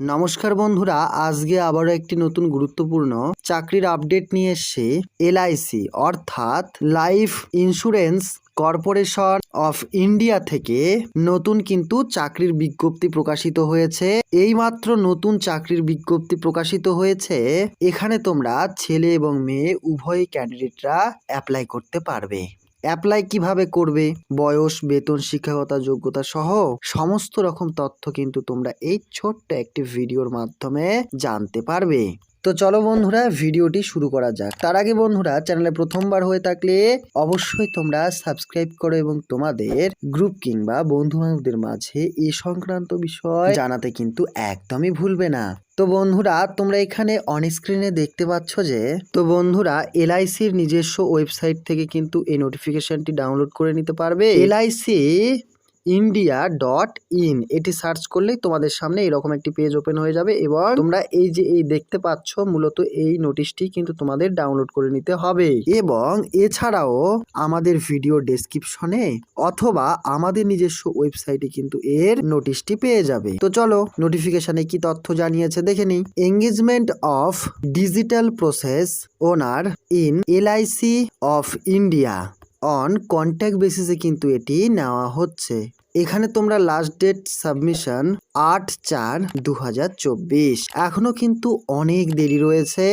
নমস্কার বন্ধুরা, আজকে আবারও একটি নতুন গুরুত্বপূর্ণ চাকরির আপডেট নিয়ে এসছে এলআইসি অর্থাৎ life insurance corporation of India থেকে নতুন কিন্তু চাকরির বিজ্ঞপ্তি প্রকাশিত হয়েছে। এইমাত্র নতুন চাকরির বিজ্ঞপ্তি প্রকাশিত হয়েছে, এখানে তোমরা ছেলে এবং মেয়ে উভয় ক্যান্ডিডেটরা অ্যাপ্লাই করতে পারবে। অ্যাপ্লাই কীভাবে করবে? বয়স, বেতন, শিক্ষাগতা, যোগ্যতা সহ সমস্ত রকম তথ্য কিন্তু তোমরা এই ছোট্ট একটি ভিডিওর মাধ্যমে জানতে পারবে। তো চলো বন্ধুরা, ভিডিওটি শুরু করা যাক। তার আগে বন্ধুরা, চ্যানেলে প্রথমবার হয়ে থাকলে অবশ্যই তোমরা সাবস্ক্রাইব করো এবং তোমাদের গ্রুপ কিংবা বন্ধু বান্ধবদের মাঝে এ সংক্রান্ত বিষয় জানাতে কিন্তু একদমই ভুলবে না। তো বন্ধুরা, তোমরা এখানে অন স্ক্রিনে দেখতে পাচ্ছ যে, তো বন্ধুরা, এলআইসির নিজস্ব ওয়েবসাইট থেকে কিন্তু এই নোটিফিকেশনটি ডাউনলোড করে নিতে পারবে। এলআইসি ইন্ডিয়া ডট ইন এটি সার্চ করলেই তোমাদের সামনে এরকম একটি পেজ ওপেন হয়ে যাবে এবং তোমরা এই যে এই দেখতে পাচ্ছ মূলত এই নোটিশটি কিন্তু তোমাদের ডাউনলোড করে নিতে হবে। এবং এছাড়াও আমাদের ভিডিও ডেসক্রিপশনে অথবা আমাদের নিজস্ব ওয়েবসাইটে কিন্তু এর নোটিশটি পেয়ে যাবে। তো চলো নোটিফিকেশনে কি তথ্য জানিয়েছে দেখে নিই। Engagement of digital process owner in LIC of India on contact বেসিসে কিন্তু এটি নেওয়া হচ্ছে। এখানে তোমরা লাস্ট ডেট সাবমিশন আট চার দু এখনও কিন্তু অনেক দেরি রয়েছে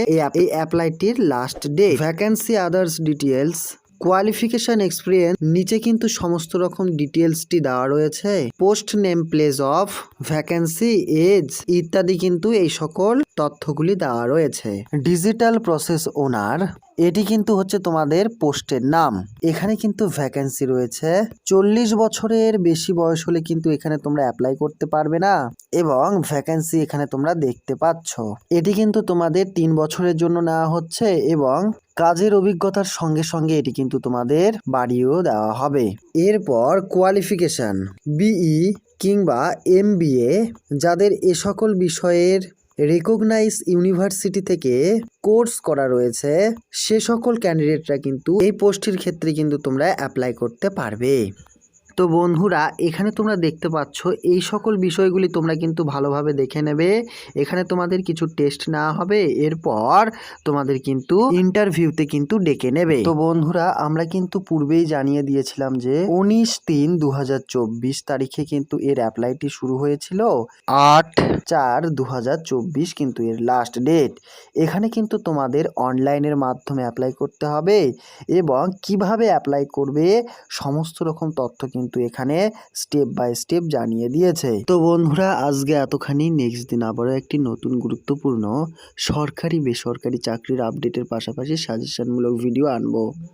এই অ্যাপ্লাইটির last day vacancy others details qualification experience নিচে কিন্তু সমস্ত রকম ডিটেলসটি দেওয়া রয়েছে। Post name place of vacancy age ইত্যাদি কিন্তু এই সকল তথ্যগুলি দেওয়া রয়েছে। ডিজিটাল প্রসেস ওনার এটি কিন্তু হচ্ছে তোমাদের পোস্টের নাম। এখানে কিন্তু ভ্যাকেন্সি রয়েছে। চল্লিশ বছরের বেশি বয়স হলে কিন্তু এখানে তোমরা অ্যাপ্লাই করতে পারবে না এবং ভ্যাকেন্সি এখানে তোমরা দেখতে পাচ্ছ। এটি কিন্তু তোমাদের তিন বছরের জন্য নেওয়া হচ্ছে এবং কাজের অভিজ্ঞতার সঙ্গে সঙ্গে এটি কিন্তু তোমাদের বাড়িয়েও দেওয়া হবে। এরপর কোয়ালিফিকেশন বিই কিংবা এমবিএ যাদের এ সকল বিষয়ের রেকগনাইজ ইউনিভার্সিটি থেকে কোর্স করা রয়েছে। সে সকল ক্যান্ডিডেটরা কিন্তু এই পোস্টের ক্ষেত্রে কিন্তু তোমরা অ্যাপ্লাই করতে পারবে। তো বন্ধুরা, এখানে তোমরা দেখতে পাচ্ছ, এই সকল বিষয়গুলি তোমরা কিন্তু ভালোভাবে দেখে নেবে। এখানে তোমাদের কিছু টেস্ট নেওয়া হবে, এরপর তোমাদের কিন্তু ইন্টারভিউতে কিন্তু ডেকে নেবে। তো বন্ধুরা, আমরা কিন্তু পূর্বেই জানিয়ে দিয়েছিলাম যে, উনিশ তিন দু তারিখে কিন্তু এর অ্যাপ্লাইটি শুরু হয়েছিল। আট চার দু কিন্তু এর লাস্ট ডেট এখানে কিন্তু তোমাদের অনলাইনের মাধ্যমে অ্যাপ্লাই করতে হবে এবং কীভাবে অ্যাপ্লাই করবে, সমস্ত রকম তথ্য কিন্তু এখানে স্টেপ বাই স্টেপ জানিয়ে দিয়েছে। তো বন্ধুরা, আজকে এতখানি। নেক্সট দিন আবারও একটি নতুন গুরুত্বপূর্ণ সরকারি বেসরকারি চাকরির আপডেটের পাশাপাশি সাজেশনমূলক ভিডিও আনব।